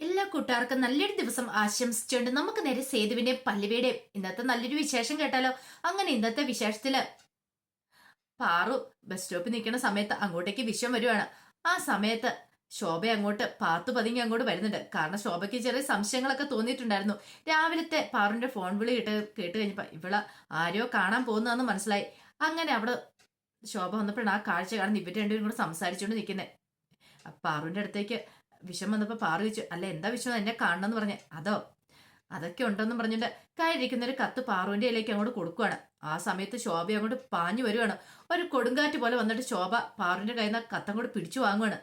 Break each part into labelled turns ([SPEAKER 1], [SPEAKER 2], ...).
[SPEAKER 1] എല്ലാ കൂട്ടുകാർക്കും നല്ലൊരു ദിവസം ആശംസിച്ചുകൊണ്ട് നമുക്ക് നേരെ സേതുവിന്റെ പല്ലുവിയുടെയും ഇന്നത്തെ നല്ലൊരു വിശേഷം കേട്ടാലോ? അങ്ങനെ ഇന്നത്തെ വിശേഷത്തിൽ പാറു ബസ് സ്റ്റോപ്പിൽ നിൽക്കുന്ന സമയത്ത് അങ്ങോട്ടേക്ക് വിശ്വം വരുവാണ്. ആ സമയത്ത് ശോഭ അങ്ങോട്ട് പാത്തു പതിങ്ങി അങ്ങോട്ട് വരുന്നുണ്ട്. കാരണം ശോഭയ്ക്ക് ചെറിയ സംശയങ്ങളൊക്കെ തോന്നിയിട്ടുണ്ടായിരുന്നു. രാവിലത്തെ പാറുന്റെ ഫോൺ വിളി കേട്ട് കേട്ട് കഴിഞ്ഞപ്പോ ഇവൾ ആരോ കാണാൻ പോകുന്നതെന്ന് മനസ്സിലായി. അങ്ങനെ അവിടെ ശോഭ വന്നപ്പോഴാണ് ആ കാഴ്ച കാണുന്ന ഇവർ രണ്ടുപേരും കൂടെ സംസാരിച്ചുകൊണ്ട് നിൽക്കുന്നത് പാറുവിന്റെ അടുത്തേക്ക് വിഷം വന്നപ്പോ പാറു ചോദിച്ചു അല്ല എന്താ വിഷം എന്നെ കാണണമെന്ന് പറഞ്ഞേ അതോ അതൊക്കെ ഉണ്ടെന്നും പറഞ്ഞിട്ട് കയ്യിരിക്കുന്ന ഒരു കത്ത് പാറുവിന്റെ ഇലയ്ക്ക് അങ്ങോട്ട് കൊടുക്കുകയാണ് ആ സമയത്ത് ശോഭ അങ്ങോട്ട് പാഞ്ഞു വരുവാണ്. ഒരു കൊടുങ്കാറ്റ് പോലെ വന്നിട്ട് ശോഭ പാറുവിന്റെ കയ്യിൽ നിന്ന് കത്ത് അങ്ങോട്ട് പിടിച്ചു വാങ്ങുവാണ്.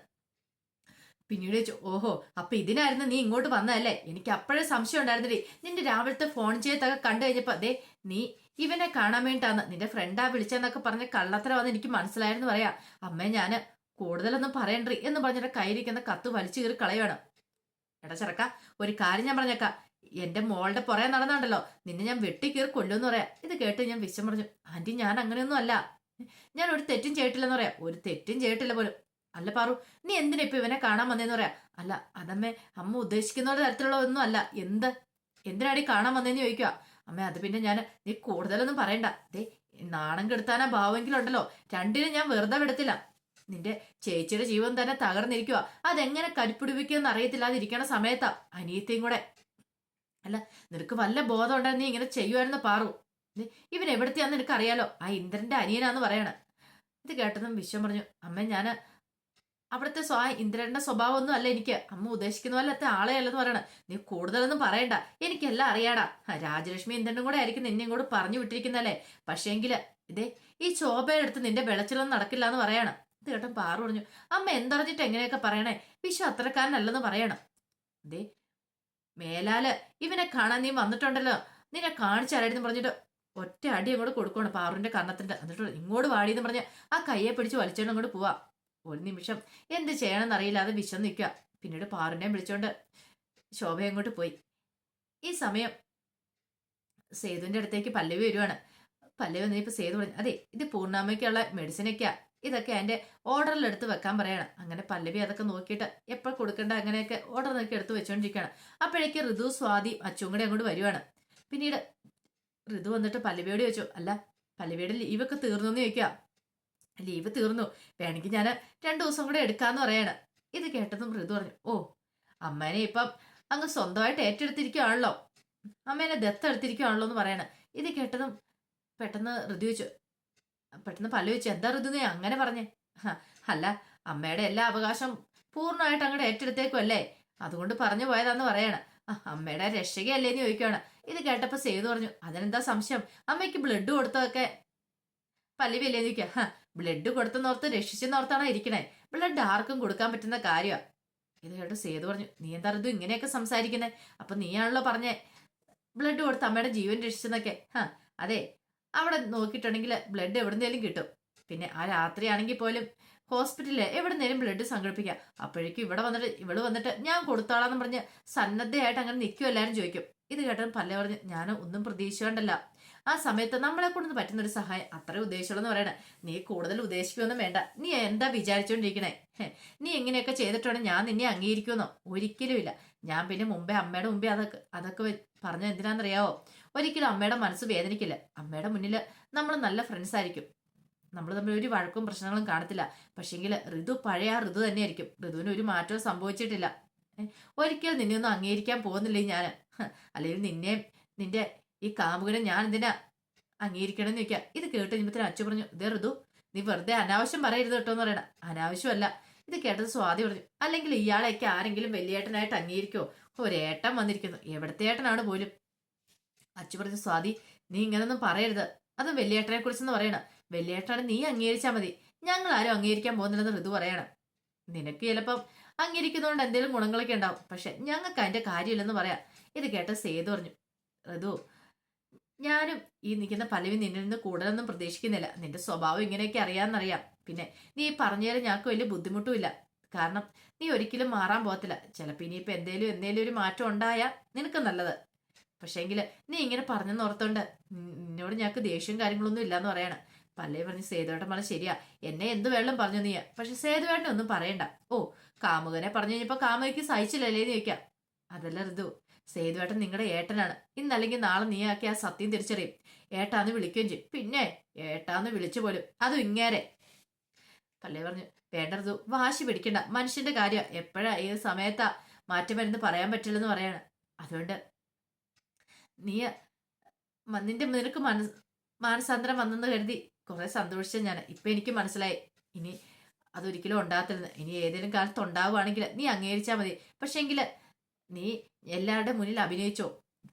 [SPEAKER 1] പിന്നീട് ചോദിച്ചു ഓഹോ അപ്പൊ ഇതിനായിരുന്നു നീ ഇങ്ങോട്ട് വന്നതല്ലേ? എനിക്ക് അപ്പോഴേ സംശയം ഉണ്ടായിരുന്നില്ലേ? നിന്റെ രാവിലത്തെ ഫോൺ ചെയ്തൊക്കെ കണ്ടു കഴിഞ്ഞപ്പോ അതെ നീ ഇവനെ കാണാൻ വേണ്ടിട്ടാന്ന് നിന്റെ ഫ്രണ്ടാ വിളിച്ചെന്നൊക്കെ പറഞ്ഞ കള്ളത്തര വന്ന് എനിക്ക് മനസ്സിലായിരുന്നു പറയാ. അമ്മേ ഞാൻ കൂടുതലൊന്നും പറയണ്ടേ എന്ന് പറഞ്ഞിട്ട് കയ്യിരിക്കുന്ന കത്ത് വലിച്ചു കീറി കളയാണ് എടാ ചെറുക്ക ഒരു കാര്യം ഞാൻ പറഞ്ഞേക്കാം. എന്റെ മോളുടെ പുറകെ നടന്നുണ്ടല്ലോ. നിന്നെ ഞാൻ വെട്ടി വെട്ടിക്കീറി കൊല്ലുമെന്ന് പറയാം. ഇത് കേട്ട് ഞാൻ വിശം പറഞ്ഞു. ആന്റി ഞാൻ അങ്ങനെയൊന്നും അല്ല. ഞാൻ ഒരു തെറ്റും ചെയ്തിട്ടില്ലെന്ന് പറയാം. ഒരു തെറ്റും ചെയ്തിട്ടില്ല പോലും. അല്ല പാറു നീ എന്തിനാ ഇപ്പൊ ഇവനെ കാണാൻ വന്നേന്ന് പറയാ? അല്ല അതമ്മേ അമ്മ ഉദ്ദേശിക്കുന്ന തരത്തിലുള്ള ഒന്നും അല്ല. എന്ത്? എന്തിനാടി കാണാൻ വന്നേന്ന് ചോദിക്കുക അമ്മ അത് പിന്നെ ഞാൻ നീ കൂടുതലൊന്നും പറയണ്ട. ദേ നാണം കെടുത്താനാ ഭാവമെങ്കിലും ഉണ്ടല്ലോ. രണ്ടിനും ഞാൻ വെറുതെ വിടത്തില്ല. നിന്റെ ചേച്ചിയുടെ ജീവൻ തന്നെ തകർന്നിരിക്കുക അതെങ്ങനെ കരുപ്പിടിപ്പിക്കുമെന്ന് അറിയത്തില്ലാതിരിക്കണ സമയത്താ അനിയത്തെയും കൂടെ. അല്ല നിനക്ക് വല്ല ബോധം ഉണ്ടെന്ന് നീ ഇങ്ങനെ ചെയ്യുമായിരുന്നു പാറു? ഇവൻ എവിടത്തെയാന്ന് നിനക്ക് അറിയാലോ ആ ഇന്ദ്രന്റെ അനിയനാന്ന് പറയണ. ഇത് കേട്ടതും വിശ്വം പറഞ്ഞു അമ്മ ഞാൻ അവിടുത്തെ സ്വ ഇന്ദ്രന്റെ സ്വഭാവം ഒന്നും അല്ല എനിക്ക്. അമ്മ ഉദ്ദേശിക്കുന്ന പോലത്തെ ആളെ അല്ലെന്ന് പറയണ. നീ കൂടുതലൊന്നും പറയണ്ട. എനിക്കെല്ലാം അറിയാടാ. രാജലക്ഷ്മി ഇന്ദ്രനും കൂടെ ആയിരിക്കും നിന്നെയും കൂടെ പറഞ്ഞു വിട്ടിരിക്കുന്നല്ലേ? പക്ഷേങ്കിൽ ഇതേ ഈ ശോഭയുടെ അടുത്ത് നിന്റെ വെളച്ചിലൊന്നും നടക്കില്ല എന്ന് പറയണം. കേട്ടോ പാറു പറഞ്ഞു അമ്മ എന്തറിഞ്ഞിട്ട് എങ്ങനെയൊക്കെ പറയണേ? വിശ്വ അത്രക്കാരനല്ലെന്ന് പറയണം. ദേ മേലാൽ ഇവനെ കാണാൻ നീ വന്നിട്ടുണ്ടല്ലോ. നിന്നെ കാണിച്ചാലായിരുന്നു പറഞ്ഞിട്ട് ഒറ്റ അടി അങ്ങോട്ട് കൊടുക്കണം പാറുവിന്റെ കർണത്തിന്റെ എന്നിട്ട് ഇങ്ങോട്ട് വാടിയെന്ന് പറഞ്ഞ ആ കയ്യെ പിടിച്ച് വലിച്ചോണ്ട് അങ്ങോട്ട് പോവാ. ഒരു നിമിഷം എന്ത് ചെയ്യണമെന്ന് അറിയില്ലാതെ വിശം നിൽക്കുക പിന്നീട് പാറുവിനെയും വിളിച്ചോണ്ട് ശോഭ അങ്ങോട്ട് പോയി. ഈ സമയം സേതുവിന്റെ അടുത്തേക്ക് പല്ലവി വരുവാണ്. പല്ലവി വന്നപ്പോ സേതു പറഞ്ഞു അതെ ഇത് പൂർണാമയ്ക്കുള്ള മെഡിസിനൊക്കെയാ ഇതൊക്കെ എന്റെ ഓർഡറിൽ എടുത്ത് വെക്കാൻ പറയണം. അങ്ങനെ പല്ലവി അതൊക്കെ നോക്കിയിട്ട് എപ്പോൾ കൊടുക്കേണ്ട അങ്ങനെയൊക്കെ ഓർഡർ നോക്കി എടുത്ത് വെച്ചോണ്ടിരിക്കുകയാണ് അപ്പോഴേക്ക് ഋതു സ്വാതി അച്ചും കൂടെ അങ്ങോട്ട് വരുവാണ്. പിന്നീട് ഋതു വന്നിട്ട് പല്ലവിയോട് ചോദിച്ചു അല്ല പല്ലവിയുടെ ലീവൊക്കെ തീർന്നു എന്ന് ചോദിക്കുക ലീവ് തീർന്നു. വേണമെങ്കിൽ ഞാൻ രണ്ടു ദിവസം കൂടെ എടുക്കാന്ന് പറയാണ്. ഇത് കേട്ടതും ഋതു പറഞ്ഞു ഓ അമ്മേനെ ഇപ്പം അങ്ങ് സ്വന്തമായിട്ട് ഏറ്റെടുത്തിരിക്കുകയാണല്ലോ അമ്മേനെ ദത്തെടുത്തിരിക്കുകയാണല്ലോ എന്ന് പറയണം. ഇത് കേട്ടതും പെട്ടെന്ന് ഋതു ചോദിച്ചു പെട്ടെന്ന് പല്ലു വെച്ച് എന്താ ഋതുനെ അങ്ങനെ പറഞ്ഞേ? "ഹ, അല്ല അമ്മയുടെ എല്ലാ അവകാശം പൂർണമായിട്ട് അങ്ങോട്ട് ഏറ്റെടുത്തേക്കുമല്ലേ അതുകൊണ്ട് പറഞ്ഞു പോയതാന്ന് പറയണ. അമ്മയുടെ അമ്മയുടെ രക്ഷകയല്ലേന്ന് ചോദിക്കുകയാണ് ഇത് കേട്ടപ്പോ സേതു പറഞ്ഞു അതിനെന്താ സംശയം? അമ്മയ്ക്ക് ബ്ലഡ് കൊടുത്തതൊക്കെ പല്ലുവല്ലേന്ന് ചോദിക്കുക "ഹ, ബ്ലഡ് കൊടുത്തെന്നോർത്ത് രക്ഷിച്ചെന്നോർത്താണ് ഇരിക്കണേ. ബ്ലഡ് ആർക്കും കൊടുക്കാൻ പറ്റുന്ന കാര്യമാ ഇത് കേട്ട് സേതു പറഞ്ഞു നീ എന്താ ഋതു ഇങ്ങനെയൊക്കെ സംസാരിക്കുന്നേ? അപ്പൊ നീയാണല്ലോ പറഞ്ഞേ ബ്ലഡ് കൊടുത്ത് അമ്മയുടെ ജീവൻ രക്ഷിച്ചെന്നൊക്കെ. ഹാ അതെ അവിടെ നോക്കിയിട്ടുണ്ടെങ്കിൽ ബ്ലഡ് എവിടുന്നേലും കിട്ടും. പിന്നെ ആ രാത്രിയാണെങ്കിൽ പോലും ഹോസ്പിറ്റലിൽ എവിടുന്നേലും ബ്ലഡ് സംഘടിപ്പിക്കാം. അപ്പോഴേക്കും ഇവിടെ വന്നിട്ട് ഇവിടെ വന്നിട്ട് ഞാൻ കൊടുത്തോളാന്ന് പറഞ്ഞ് സന്നദ്ധയായിട്ട് അങ്ങനെ നിൽക്കും എല്ലാവരും ചോദിക്കും. ഇത് കേട്ടത് പല പറഞ്ഞ് ഞാൻ ഒന്നും പ്രതീക്ഷിച്ചുകൊണ്ടല്ല ആ സമയത്ത് നമ്മളെ കൊണ്ടൊന്ന് പറ്റുന്ന ഒരു സഹായം അത്ര ഉദ്ദേശമുള്ളെന്ന് പറയണേ. നീ കൂടുതൽ ഉദ്ദേശിക്കുമെന്നും വേണ്ട. നീ എന്താ വിചാരിച്ചോണ്ടിരിക്കണേ? നീ എങ്ങനെയൊക്കെ ചെയ്തിട്ടുണ്ടെങ്കിൽ ഞാൻ നിന്നെ അംഗീകരിക്കുമെന്നോ ഒരിക്കലും ഇല്ല ഞാൻ പിന്നെ മുമ്പേ അമ്മയുടെ മുമ്പേ അതൊക്കെ അതൊക്കെ പറഞ്ഞ എന്തിനാണെന്നറിയാവോ ഒരിക്കലും അമ്മയുടെ മനസ്സ് വേദനിക്കില്ല. അമ്മയുടെ മുന്നിൽ നമ്മൾ നല്ല ഫ്രണ്ട്സ് ആയിരിക്കും. നമ്മൾ തമ്മിൽ ഒരു വഴക്കും പ്രശ്നങ്ങളും കാണത്തില്ല. പക്ഷേങ്കിൽ ഋതു പഴയ ആ ഋതു തന്നെയായിരിക്കും. ഋതുവിന് ഒരു മാറ്റവും സംഭവിച്ചിട്ടില്ല. ഒരിക്കലും നിന്നെ ഒന്നും അംഗീകരിക്കാൻ പോകുന്നില്ലേ ഞാൻ അല്ലെങ്കിൽ നിന്നെ നിന്റെ ഈ കാമുകനെ ഞാൻ എന്തിനാ അംഗീകരിക്കണമെന്ന് ചോദിക്കുക ഇത് കേട്ട് കഴിഞ്ഞപ്പോൾ അച്ഛൻ പറഞ്ഞു. ഇതേ ഋതു നീ വെറുതെ അനാവശ്യം പറയരുത് കേട്ടോ എന്ന് പറയണം. അനാവശ്യമല്ല. ഇത് കേട്ടത് സ്വാതി പറഞ്ഞു. അല്ലെങ്കിൽ ഇയാളെയൊക്കെ ആരെങ്കിലും വലിയേട്ടനായിട്ട് അംഗീകരിക്കോ ഒരേട്ടൻ വന്നിരിക്കുന്നു. എവിടത്തെ ഏട്ടനാണ് പോലും? അച്ചു പറഞ്ഞു സ്വാതി നീ ഇങ്ങനൊന്നും പറയരുത്. അത് വെള്ളിയേട്ടനെ കുറിച്ചെന്ന് പറയണം. വലിയേട്ടനെ നീ അംഗീകരിച്ചാൽ മതി. ഞങ്ങൾ ആരും അംഗീകരിക്കാൻ പോകുന്നില്ലെന്ന് ഋതു പറയണം. നിനക്ക് ചിലപ്പം അംഗീകരിക്കുന്നതുകൊണ്ട് എന്തെങ്കിലും ഗുണങ്ങളൊക്കെ ഉണ്ടാവും. പക്ഷെ ഞങ്ങൾക്ക് അതിന്റെ കാര്യമില്ലെന്ന് പറയാം. ഇത് കേട്ട സേതു പറഞ്ഞു ഋതു ഞാനും ഈ നിൽക്കുന്ന പലവി നിന്നിൽ നിന്ന് കൂടുതലൊന്നും പ്രതീക്ഷിക്കുന്നില്ല. നിന്റെ സ്വഭാവം ഇങ്ങനെയൊക്കെ അറിയാമെന്നറിയാം. പിന്നെ നീ പറഞ്ഞാലും ഞങ്ങൾക്ക് വലിയ ബുദ്ധിമുട്ടുമില്ല കാരണം നീ ഒരിക്കലും മാറാൻ പോകത്തില്ല. ചിലപ്പോൾ ഇനിയിപ്പോൾ എന്തേലും എന്തേലും ഒരു മാറ്റം ഉണ്ടായാൽ നിനക്ക് നല്ലത്. പക്ഷേങ്കിൽ നീ ഇങ്ങനെ പറഞ്ഞെന്ന് ഓർത്തോണ്ട് നിന്നോട് ഞങ്ങൾക്ക് ദേഷ്യവും കാര്യങ്ങളൊന്നും ഇല്ലാന്ന് പറയണം. പല്ലേ പറഞ്ഞ് സേതുവേട്ടൻ പറഞ്ഞ ശരിയാ. എന്നെ എന്ത് വെള്ളം പറഞ്ഞു നീ. പക്ഷെ സേതുവേട്ടനെ ഒന്നും പറയണ്ട. ഓ കാമുകനെ പറഞ്ഞു കഴിഞ്ഞപ്പോ കാമുകയ്ക്ക് സഹിച്ചില്ലല്ലേ എന്ന് ചോദിക്കാം. അതല്ല ഋതു സേതുവേട്ടൻ നിങ്ങളുടെ ഏട്ടനാണ്. ഇന്നല്ലെങ്കിൽ നാളെ നീ ആക്കി ആ സത്യം തിരിച്ചറിയും. ഏട്ടാന്ന് വിളിക്കുകയും ചെയ്യും. പിന്നെ ഏട്ടാന്ന് വിളിച്ചു പോലും. അതും ഇങ്ങേരെ. പല്ലേ പറഞ്ഞു വേണ്ട ഋതു വാശി പിടിക്കണ്ട. മനുഷ്യന്റെ കാര്യം. എപ്പോഴാ ഏത് സമയത്താ മാറ്റം വരുന്നത് പറയാൻ പറ്റില്ലെന്ന് പറയാണ്. അതുകൊണ്ട് നീ നിന്റെ നിനക്ക് മനസ് മാനസാന്തരം വന്നെന്ന് കരുതി കുറെ സന്തോഷിച്ച ഞാൻ. ഇപ്പൊ എനിക്ക് മനസ്സിലായി. ഇനി അതൊരിക്കലും ഉണ്ടാകത്തില്ലെന്ന് ഇനി ഏതെങ്കിലും കാലത്ത് ഉണ്ടാവുകയാണെങ്കിൽ നീ അംഗീകരിച്ചാൽ മതി. പക്ഷേങ്കിൽ നീ എല്ലാവരുടെ മുന്നിൽ അഭിനയിച്ചോ.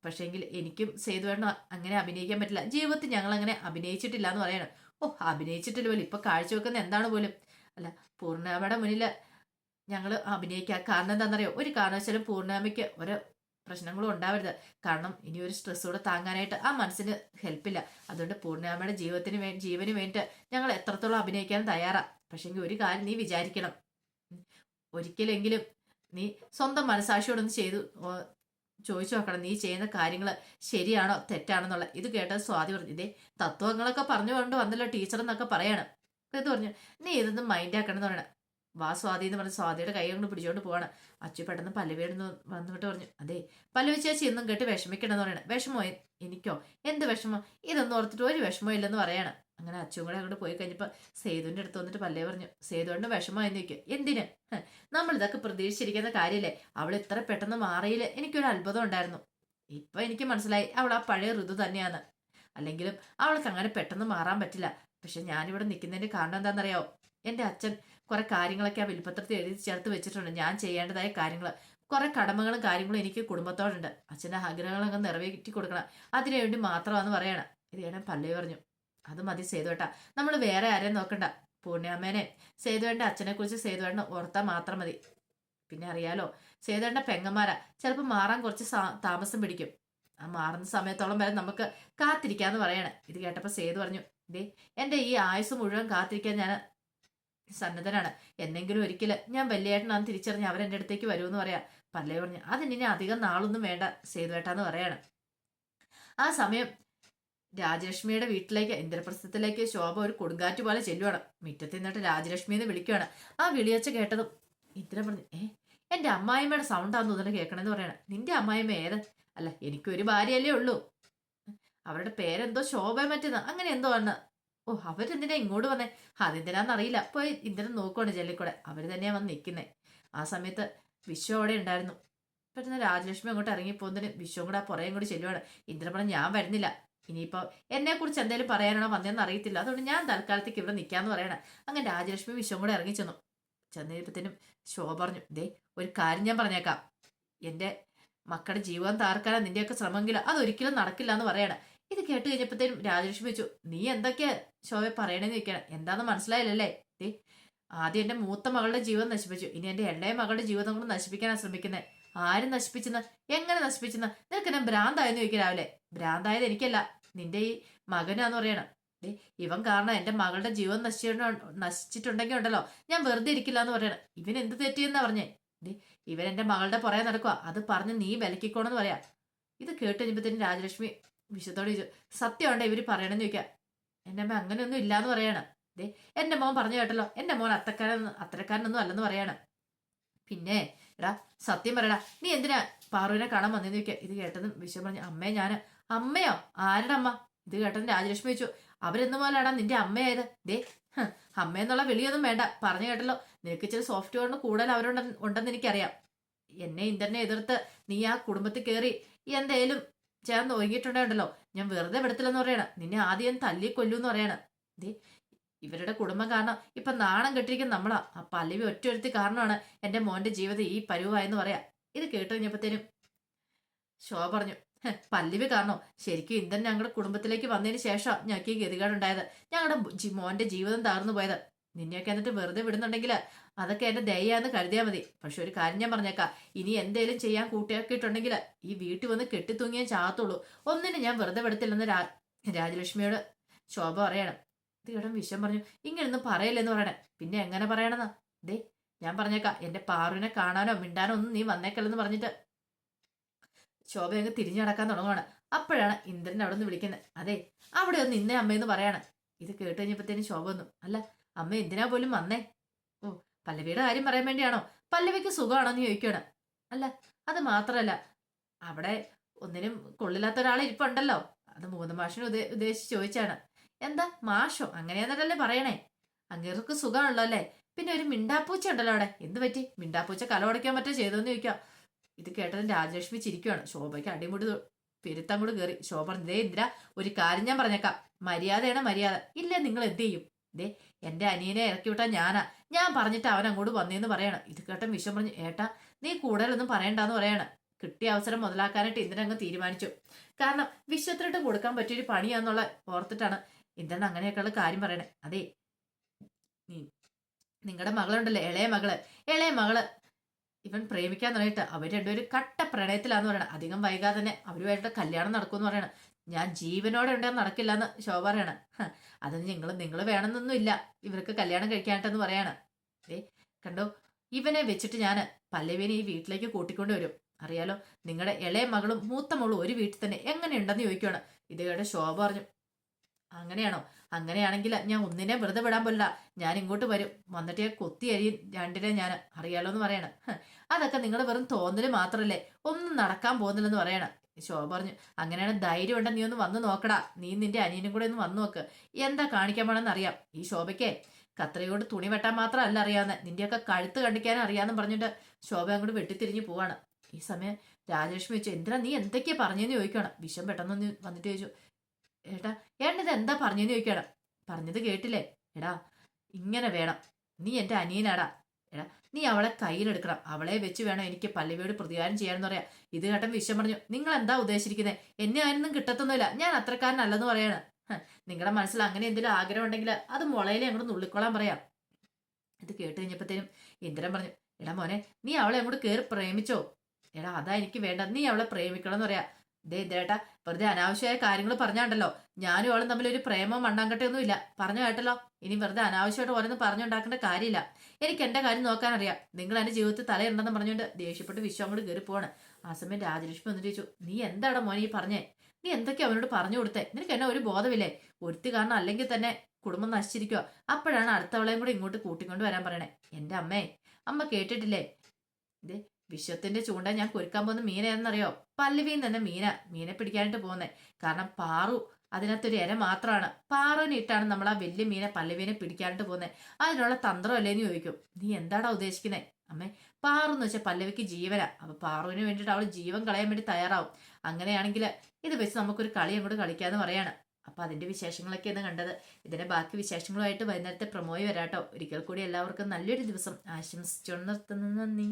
[SPEAKER 1] പക്ഷേങ്കിൽ എനിക്കും സേതുവേണ്ണ അങ്ങനെ അഭിനയിക്കാൻ പറ്റില്ല. ജീവിതത്തിൽ ഞങ്ങൾ അങ്ങനെ അഭിനയിച്ചിട്ടില്ല എന്ന് പറയണം. ഓ അഭിനയിച്ചിട്ടില്ല പോലും. ഇപ്പൊ കാഴ്ചവെക്കുന്ന എന്താണ് പോലും? അല്ല പൂർണാമയുടെ മുന്നിൽ ഞങ്ങൾ അഭിനയിക്കാം കാരണം എന്താണെന്നറിയോ? ഒരു കാരണവശാലും പൂർണാമയ്ക്ക് ഒരു പ്രശ്നങ്ങളും ഉണ്ടാവരുത്. കാരണം ഇനി ഒരു സ്ട്രെസ്സോടെ താങ്ങാനായിട്ട് ആ മനസ്സിന് ഹെൽപ്പില്ല അതുകൊണ്ട് പൂർണാമയുടെ ജീവിതത്തിന് വേ ജീവന് വേണ്ടിയിട്ട് ഞങ്ങൾ എത്രത്തോളം അഭിനയിക്കാൻ തയ്യാറാ. പക്ഷെങ്കിൽ ഒരു കാര്യം നീ വിചാരിക്കണം. ഒരിക്കലെങ്കിലും നീ സ്വന്തം മനസാക്ഷിയോടൊന്ന് ചെയ്തു ചോദിച്ചു നോക്കണം. നീ ചെയ്യുന്ന കാര്യങ്ങൾ ശരിയാണോ തെറ്റാണെന്നുള്ള. ഇത് കേട്ടത് സ്വാതി പറഞ്ഞു ഇതേ തത്വങ്ങളൊക്കെ പറഞ്ഞു കൊണ്ട് വന്നല്ലോ ടീച്ചർ എന്നൊക്കെ പറയാണ്. ഇത് പറഞ്ഞു നീ ഇതൊന്നും മൈൻഡ് ആക്കണം എന്ന് പറയണം. വാ സ്വാതി എന്ന് പറഞ്ഞ് സ്വാതിയുടെ കൈ കൊണ്ട് പിടിച്ചോണ്ട് പോവാണ്. അച്ചു പെട്ടെന്ന് പല്ലവിയുടെ വന്നിട്ട് പറഞ്ഞു അതെ പല്ലവി ചേച്ചി ഇന്നും കേട്ട് വിഷമിക്കണമെന്ന് പറയണം. വിഷമോ? എനിക്കോ? എന്ത് വിഷമോ? ഇതൊന്നും ഓർത്തിട്ട് ഒരു വിഷമോ ഇല്ലെന്ന് പറയാണ്. അങ്ങനെ അച്ചും കൂടെ അങ്ങോട്ട് പോയി കഴിഞ്ഞപ്പോൾ സേതുവിന്റെ അടുത്ത് വന്നിട്ട് പല്ലേ പറഞ്ഞു സേതുവിന്റെ വിഷമമായി നിൽക്കും എന്തിന്? നമ്മൾ ഇതൊക്കെ പ്രതീക്ഷിച്ചിരിക്കുന്ന കാര്യല്ലേ? അവൾ ഇത്ര പെട്ടെന്ന് മാറിയില്ല? എനിക്കൊരു അത്ഭുതം ഉണ്ടായിരുന്നു. ഇപ്പൊ എനിക്ക് മനസ്സിലായി അവൾ ആ പഴയ ഋതു തന്നെയാണ്. അല്ലെങ്കിലും അവൾക്ക് അങ്ങനെ പെട്ടെന്ന് മാറാൻ പറ്റില്ല. പക്ഷെ ഞാനിവിടെ നിൽക്കുന്നതിന്റെ കാരണം എന്താണെന്നറിയാവോ? എന്റെ അച്ഛൻ കുറെ കാര്യങ്ങളൊക്കെ ആ വിൽപ്പത്രത്തിൽ എഴുതി ചേർത്ത് വെച്ചിട്ടുണ്ട്. ഞാൻ ചെയ്യേണ്ടതായ കാര്യങ്ങൾ കുറെ കടമകളും കാര്യങ്ങളും എനിക്ക് കുടുംബത്തോടുണ്ട്. അച്ഛന്റെ ആഗ്രഹങ്ങളൊക്കെ നിറവേറ്റി കൊടുക്കണം. അതിനുവേണ്ടി മാത്രമാണെന്ന് പറയണം. ഇത് പല്ലേ പറഞ്ഞു. അത് മതി സേതുവേട്ടാ. നമ്മൾ വേറെ ആരെയും നോക്കണ്ട. പൂർണിയമ്മേനെ സേതുവേണ്ട അച്ഛനെ കുറിച്ച് സേതുവേണ്ട ഓർത്താൽ മാത്രം മതി. പിന്നെ അറിയാലോ സേതുവേണ്ട പെങ്ങന്മാരാ. ചിലപ്പോൾ മാറാൻ കുറച്ച് താമസം പിടിക്കും. ആ മാറുന്ന സമയത്തോളം വരെ നമുക്ക് കാത്തിരിക്കാന്ന് പറയണേ. ഇത് കേട്ടപ്പോൾ സേതു പറഞ്ഞു ദേ എന്റെ ഈ ആയുസ് മുഴുവൻ കാത്തിരിക്കാൻ ഞാൻ സന്നദ്ധനാണ്. എന്നെങ്കിലും ഒരിക്കൽ ഞാൻ വല്യേട്ടനാന്ന് തിരിച്ചറിഞ്ഞ് അവരെന്റെ അടുത്തേക്ക് വരുമെന്ന് പറയാം. പല്ലേ പറഞ്ഞു അതിനി അധികം നാളൊന്നും വേണ്ട സേതുവേട്ടാന്ന് പറയാണ്. ആ സമയം രാജലക്ഷ്മിയുടെ വീട്ടിലേക്ക് ഇന്ദ്രപ്രസ്ഥത്തിലേക്ക് ശോഭ ഒരു കൊടുങ്കാറ്റ് പോലെ ചെല്ലുവാണ്. മുറ്റത്ത് നിന്നിട്ട് രാജലക്ഷ്മി എന്ന് വിളിക്കുവാണ്. ആ വിളിയച്ച കേട്ടതും ഇന്ദ്ര പറഞ്ഞു ഏ എന്റെ അമ്മായിമ്മയുടെ സൗണ്ടാന്ന് തോന്നുന്നു കേൾക്കണമെന്ന് പറയണം. നിന്റെ അമ്മായിമ്മ ഏത്? അല്ല എനിക്കൊരു ഭാര്യയല്ലേ ഉള്ളൂ. അവരുടെ പേരെന്തോ ശോഭ മറ്റേന്ന് അങ്ങനെ എന്തോ ആണ്. ഓ അവരെന്തിനാ ഇങ്ങോട്ട് വന്നേ? അതെന്തിനാന്നറിയില്ല. പോയി ഇന്ദ്രൻ നോക്കുവാണ് ജെല്ലിക്കൂടെ. അവർ തന്നെയാ വന്ന് നിൽക്കുന്നേ ആ സമയത്ത് വിശ്വം അവിടെ ഉണ്ടായിരുന്നു. പെട്ടെന്ന് രാജലക്ഷ്മി അങ്ങോട്ട് ഇറങ്ങി പോകുന്നതിന് വിശ്വം കൂടെ ആ പുറയും കൂടി ചെല്ലുവാണ്. ഇന്ദ്രൻ ഞാൻ വരുന്നില്ല. ഇനിയിപ്പോ എന്നെ കുറിച്ച് എന്തെങ്കിലും പറയാനാണോ വന്നതെന്ന് അറിയത്തില്ല. അതുകൊണ്ട് ഞാൻ തൽക്കാലത്തേക്ക് ഇവിടെ നിൽക്കാന്ന് പറയണ. അങ്ങനെ രാജലക്ഷ്മി വിശ്വം കൂടെ ഇറങ്ങി ചെന്നു. ചെന്നപ്പോഴത്തേനും ശോഭ പറഞ്ഞു ദേ ഒരു കാര്യം ഞാൻ പറഞ്ഞേക്കാം. എന്റെ മക്കളുടെ ജീവിതം താർക്കാനാ നിന്റെയൊക്കെ ശ്രമമെങ്കിലും അതൊരിക്കലും നടക്കില്ല എന്ന് പറയണ. ഇത് കേട്ട് കഴിഞ്ഞപ്പോഴത്തേനും രാജലക്ഷ്മി വെച്ചു നീ എന്തൊക്കെയാ ശോഭ പറയണേന്ന് ചോദിക്കണം എന്താന്ന് മനസ്സിലായില്ലല്ലേ? ദേ ആദ്യം എന്റെ മൂത്ത മകളുടെ ജീവൻ നശിപ്പിച്ചു. ഇനി എന്റെ ഇളയ മകളുടെ ജീവിതം കൂടെ നശിപ്പിക്കാനാണ് ശ്രമിക്കുന്നത് ആരും നശിപ്പിച്ചെന്ന്? എങ്ങനെ നശിപ്പിച്ചെന്ന്? നിനക്ക് ഞാൻ ഭ്രാന്തായെന്ന് ചോദിക്കാൻ രാവിലെ. ഭ്രാന്തായത് എനിക്കല്ല. നിന്റെ ഈ മകനാന്ന് പറയണം. ദേ ഇവൻ കാരണം എന്റെ മകളുടെ ജീവൻ നശിച്ചിട്ടുണ്ടോ നശിച്ചിട്ടുണ്ടെങ്കിൽ ഉണ്ടല്ലോ. ഞാൻ വെറുതെ ഇരിക്കില്ല എന്ന് പറയണം. ഇവൻ എന്ത് തെറ്റിയെന്നാ പറഞ്ഞേ? ദേ ഇവൻ എന്റെ മകളുടെ പുറകെ നടക്കുക അത് പറഞ്ഞ് നീ വിലക്കിക്കോണെന്ന് പറയാ. ഇത് കേട്ട് കഴിഞ്ഞപ്പോഴത്തേനും രാജലക്ഷ്മി വിശ്വത്തോട് ചോദിച്ചു സത്യമുണ്ടോ ഇവർ പറയണെന്ന് ചോദിക്കാം? എന്റെ അമ്മ അങ്ങനെയൊന്നും ഇല്ലാന്ന് പറയാണ്. ദേ എന്റെ മോൻ പറഞ്ഞു കേട്ടല്ലോ എന്റെ മോൻ അത്തക്കാരൻ അത്തരക്കാരനൊന്നും അല്ലെന്ന് പറയാണ്. പിന്നെ എടാ സത്യം പറയടാ നീ എന്തിനാ പാറുവിനെ കാണാൻ വന്നെന്ന് ചോദിക്കുക ഇത് കേട്ടതും വിശ്വം പറഞ്ഞു അമ്മയെ ഞാൻ അമ്മയോ? ആരുടെ അമ്മ? ഇത് കേട്ടതും രാജലക്ഷ്മി ചോദിച്ചു അവരെന്ന് പോലാടാ നിന്റെ അമ്മയായത്? ദേ അമ്മയെന്നുള്ള വിളിയൊന്നും വേണ്ട പറഞ്ഞു കേട്ടല്ലോ നിനക്ക് ഇച്ചിരി സോഫ്റ്റ്വെയർ കൂടുതൽ അവരുണ്ടെന്ന് ഉണ്ടെന്ന് എനിക്കറിയാം. എന്നെ ഇന്ദ്രനെ എതിർത്ത് നീ ആ കുടുംബത്തിൽ കയറി എന്തേലും ചേർന്ന് ഒഴുകിയിട്ടുണ്ടല്ലോ ഞാൻ വെറുതെ വിടത്തില്ലെന്ന് പറയണ. നിന്നെ ആദ്യം തല്ലി കൊല്ലൂന്ന് പറയണ. ദേ ഇവരുടെ കുടുംബം കാരണം ഇപ്പൊ നാണം കെട്ടിരിക്കുന്ന നമ്മളാ. ആ പല്ലവി ഒറ്റയൊരുത്തി കാരണമാണ് എന്റെ മോന്റെ ജീവിതം ഈ പരുവായെന്ന് പറയാ. ഇത് കേട്ട് കഴിഞ്ഞപ്പോഴത്തേനും ശോഭ പറഞ്ഞു പല്ലവി കാരണം ശരിക്കും ഇന്ധൻ ഞങ്ങളുടെ കുടുംബത്തിലേക്ക് വന്നതിന് ശേഷം ഞങ്ങൾക്ക് ഈ ഗതികേടുണ്ടായത് ഞങ്ങളുടെ മോന്റെ ജീവിതം തകർന്നു പോയത്. നിന്നെയൊക്കെ എന്നിട്ട് വെറുതെ വിടുന്നുണ്ടെങ്കിൽ അതൊക്കെ എന്റെ ദയാന്ന് കരുതിയാൽ മതി. പക്ഷെ ഒരു കാര്യം ഞാൻ പറഞ്ഞേക്കാം. ഇനി എന്തേലും ചെയ്യാൻ കൂട്ടിയാക്കിയിട്ടുണ്ടെങ്കിൽ ഈ വീട്ടിൽ വന്ന് കെട്ടിത്തൂങ്ങിയേ ചാകത്തുള്ളൂ. ഒന്നിനും ഞാൻ വെറുതെ വിടത്തില്ലെന്ന് രാ രാജലക്ഷ്മിയോട് ശോഭ പറയണം. ഇടൻ വിഷം പറഞ്ഞു ഇങ്ങനൊന്നും പറയില്ലെന്ന് പറയണേ. പിന്നെ എങ്ങനെ പറയണമെന്നാ ദേ ഞാൻ പറഞ്ഞേക്കാം. എന്റെ പാറുവിനെ കാണാനോ മിണ്ടാനോ ഒന്നും നീ വന്നേക്കല്ലെന്ന് പറഞ്ഞിട്ട്. ശോഭ അങ്ങ് തിരിഞ്ഞു നടക്കാൻ തുടങ്ങുവാണ്. അപ്പോഴാണ് ഇന്ദ്രൻ അവിടെ നിന്ന് വിളിക്കുന്നത്. അതെ അവിടെ ഒന്ന് ഇന്നേ അമ്മയെന്ന് പറയാണ്. ഇത് കേട്ട് കഴിഞ്ഞപ്പോഴത്തേനും ശോഭ വന്നു. അല്ല അമ്മ എന്തിനാ പോലും വന്നേ? ഓ പല്ലവിയുടെ കാര്യം പറയാൻ വേണ്ടിയാണോ? പല്ലവിക്ക് സുഖമാണോ എന്ന് ചോദിക്കുകയാണ്. അല്ല അത് മാത്രല്ല അവിടെ ഒന്നിനും കൊള്ളില്ലാത്ത ഒരാൾ ഇരിപ്പുണ്ടല്ലോ. അത് മൂന്ന് മാഷിനെ ഉദ്ദേ ഉദ്ദേശിച്ച് ചോദിച്ചാണ്. എന്താ മാഷോ? അങ്ങനെയെന്നിട്ടല്ലേ പറയണേ? അങ്ങേർക്ക് സുഖമാണല്ലോ അല്ലേ? പിന്നെ ഒരു മിണ്ടാപ്പൂച്ച ഉണ്ടല്ലോ അവിടെ. എന്ത് പറ്റി? മിണ്ടാപ്പൂച്ച കലവടയ്ക്കാൻ പറ്റോ ചെയ്തോന്ന് ചോദിക്കാം ഇത് കേട്ടതിന് രാജലക്ഷ്മി ചിരിക്കുവാണ്. ശോഭയ്ക്ക് അടിമുടി പെരുത്തം കൂടി കയറി ശോഭ ഇതേ ഇന്ദിര ഒരു കാര്യം ഞാൻ പറഞ്ഞേക്കാം. മര്യാദയാണ് മര്യാദ. ഇല്ല നിങ്ങൾ എന്ത് ചെയ്യും? ദേ എന്റെ അനിയനെ ഇറക്കി വിട്ടാ ഞാനാ. ഞാൻ പറഞ്ഞിട്ട് അവൻ അങ്ങോട്ട് വന്നേന്ന് പറയണം. ഇത് കേട്ടൻ വിഷം പറഞ്ഞു ഏട്ടാ നീ കൂടുതലൊന്നും പറയണ്ടെന്ന് പറയണം. കിട്ടിയ അവസരം മുതലാക്കാനായിട്ട് ഇന്ദ്രൻ അങ്ങ് തീരുമാനിച്ചു. കാരണം വിശ്വത്തിനിട്ട് കൊടുക്കാൻ പറ്റിയൊരു പണിയാന്നുള്ള ഓർത്തിട്ടാണ് ഇന്ദ്രൻ അങ്ങനെയൊക്കെയുള്ള കാര്യം പറയണേ. അതെ നിങ്ങളുടെ മകളുണ്ടല്ലോ ഇളയ മകൾ. ഇളയ മകൾ ഇവൻ പ്രേമിക്കാൻ തുടങ്ങിയിട്ട് അവർ രണ്ടുപേരും കട്ട പ്രണയത്തിലാന്ന് പറയണം. അധികം വൈകാതെ തന്നെ അവരുമായിട്ട് കല്യാണം നടക്കുമെന്ന് പറയണം. ഞാൻ ജീവനോടെ ഉണ്ടെന്ന് നടക്കില്ല എന്ന് ശോഭ പറയണം. അതിന് അത് നിങ്ങൾ നിങ്ങൾ വേണമെന്നൊന്നും ഇല്ല ഇവർക്ക് കല്യാണം കഴിക്കാനായിട്ടെന്ന് പറയാണ്. ഏ കണ്ടോ? ഇവനെ വെച്ചിട്ട് ഞാൻ പല്ലവിനെ ഈ വീട്ടിലേക്ക് കൂട്ടിക്കൊണ്ട് വരും. അറിയാലോ നിങ്ങളുടെ ഇളയ മകളും മൂത്ത മകളും ഒരു വീട്ടിൽ തന്നെ എങ്ങനെയുണ്ടെന്ന് ചോദിക്കുകയാണ് ഇത് കേട്ട ശോഭ പറഞ്ഞു അങ്ങനെയാണോ? അങ്ങനെയാണെങ്കിൽ ഞാൻ ഒന്നിനെ വെറുതെ വിടാൻ പോലില്ല ഞാൻ ഇങ്ങോട്ട് വരും. വന്നിട്ട് ഞാൻ കൊത്തി അരിയും രണ്ടിനെ ഞാൻ അറിയാലോ എന്ന് പറയണം. അതൊക്കെ നിങ്ങൾ വെറും തോന്നൽ മാത്രമല്ലേ ഒന്നും നടക്കാൻ പോകുന്നില്ലെന്ന് പറയണം. ശോഭ പറഞ്ഞു അങ്ങനെയാണ് ധൈര്യം ഉണ്ടെന്ന് നീ ഒന്ന് വന്ന് നോക്കടാ. നീ നിന്റെ അനിയനും കൂടെ ഒന്ന് വന്ന് നോക്ക്. എന്താ കാണിക്കാൻ പോണെന്ന് അറിയാം. ഈ ശോഭയ്ക്ക് കത്രയോട് തുണി വെട്ടാൻ മാത്രം അല്ല അറിയാവുന്ന നിന്റെയൊക്കെ കഴുത്ത് കണ്ടിക്കാനും അറിയാന്ന് പറഞ്ഞിട്ട് ശോഭ അങ്ങോട്ട് വെട്ടിത്തിരിഞ്ഞു പോവാണ്. ഈ സമയം രാജലക്ഷ്മി വെച്ചു എന്തിനാ നീ എന്തൊക്കെയാ പറഞ്ഞെന്ന് ചോദിക്കണം വിഷം പെട്ടെന്ന് വന്നിട്ട് ചോദിച്ചു ഏട്ടാ ഏട്ടൻ ഇത് എന്താ പറഞ്ഞെന്ന് ചോദിക്കണം പറഞ്ഞത് കേട്ടില്ലേ? എടാ ഇങ്ങനെ വേണം. നീ എന്റെ അനിയനാടാ. നീ അവളെ കയ്യിലെടുക്കണം. അവളെ വെച്ച് വേണം എനിക്ക് പല്ലവിയോട് പ്രതികാരം ചെയ്യാനെന്ന് പറയാം ഇത് കേട്ടൻ വിഷം പറഞ്ഞു നിങ്ങൾ എന്താ ഉദ്ദേശിക്കുന്നത് എന്നെ ആരൊന്നും കിട്ടത്തൊന്നുമില്ല. ഞാൻ അത്രക്കാരനല്ലെന്ന് പറയാണ്. നിങ്ങളുടെ മനസ്സിൽ അങ്ങനെ എന്തെങ്കിലും ആഗ്രഹം ഉണ്ടെങ്കിൽ അത് മുളയിലെ അങ്ങോട്ട് നുള്ളിക്കോളാൻ പറയാം. ഇത് കേട്ട് കഴിഞ്ഞപ്പോഴത്തേനും ഇന്ദ്രൻ പറഞ്ഞു എടാ മോനെ നീ അവളെ അങ്ങോട്ട് കയറി പ്രേമിച്ചോ? എടാ അതാ എനിക്ക് വേണ്ട. നീ അവളെ പ്രേമിക്കണം എന്ന് പറയാ. ദേ ഇന്ദ്രേട്ടാ വെറുതെ അനാവശ്യമായ കാര്യങ്ങൾ പറഞ്ഞാണ്ടല്ലോ. ഞാനും അവളും തമ്മിൽ ഒരു പ്രേമോ മണ്ണാങ്കട്ടയൊന്നും പറഞ്ഞു കേട്ടല്ലോ? ഇനി വെറുതെ അനാവശ്യമായിട്ട് ഓരോന്ന് പറഞ്ഞുണ്ടാക്കേണ്ട കാര്യമില്ല. എനിക്ക് എന്റെ കാര്യം നോക്കാൻ അറിയാം നിങ്ങൾ എന്റെ ജീവിതത്തിൽ തലയുണ്ടെന്ന് പറഞ്ഞുകൊണ്ട് ദേഷ്യപ്പെട്ട് വിശ്വം അങ്ങോട്ട് കയറി പോവാണ്. ആ സമയം രാജലക്ഷ്മി വന്നിട്ട് ചോദിച്ചു നീ എന്താടാ മോനെ ഈ പറഞ്ഞേ? നീ എന്തൊക്കെയാ അവനോട് പറഞ്ഞു കൊടുത്തേ? നിനക്ക് എന്നെ ഒരു ബോധമില്ലേ? ഒരുത്തി കാരണം അല്ലെങ്കിൽ തന്നെ കുടുംബം നശിച്ചിരിക്കുക അപ്പോഴാണ് അടുത്തവളെയും കൂടി ഇങ്ങോട്ട് കൂട്ടിക്കൊണ്ട് വരാൻ പറയണേ. എന്റെ അമ്മേ അമ്മ കേട്ടിട്ടില്ലേ? ഇത് വിശ്വത്തിന്റെ ചൂണ്ട ഞാൻ കുരുക്കാൻ പോകുന്ന മീന എന്നറിയോ പല്ലവിയും തന്നെ മീന മീനെ പിടിക്കാനായിട്ട് പോകുന്നേ. കാരണം പാറു അതിനകത്തൊരു ഇര മാത്രമാണ് പാറനിട്ടാണ് നമ്മൾ ആ വലിയ മീനെ പല്ലവീനെ പിടിക്കാനായിട്ട് പോകുന്നത് അതിനുള്ള തന്ത്രമല്ലേ എന്ന് ചോദിക്കും. നീ എന്താടാ ഉദ്ദേശിക്കുന്നത് അമ്മ പാറു എന്ന് വെച്ചാൽ പല്ലവിക്ക് ജീവനാ. അപ്പൊ പാറുവിന് വേണ്ടിയിട്ട് അവൾ ജീവൻ കളയാൻ വേണ്ടി തയ്യാറാവും. അങ്ങനെയാണെങ്കിൽ ഇത് വെച്ച് നമുക്കൊരു കളി അങ്ങോട്ട് കളിക്കാന്ന് പറയാണ്. അപ്പൊ അതിന്റെ വിശേഷങ്ങളൊക്കെയാണ് കണ്ടത്. ഇതിന്റെ ബാക്കി വിശേഷങ്ങളുമായിട്ട് വൈകുന്നേരത്തെ പ്രമോയി വരാട്ടോ. ഒരിക്കൽ കൂടി എല്ലാവർക്കും നല്ലൊരു ദിവസം ആശംസിച്ചു നിർത്തുന്നു. നന്ദി.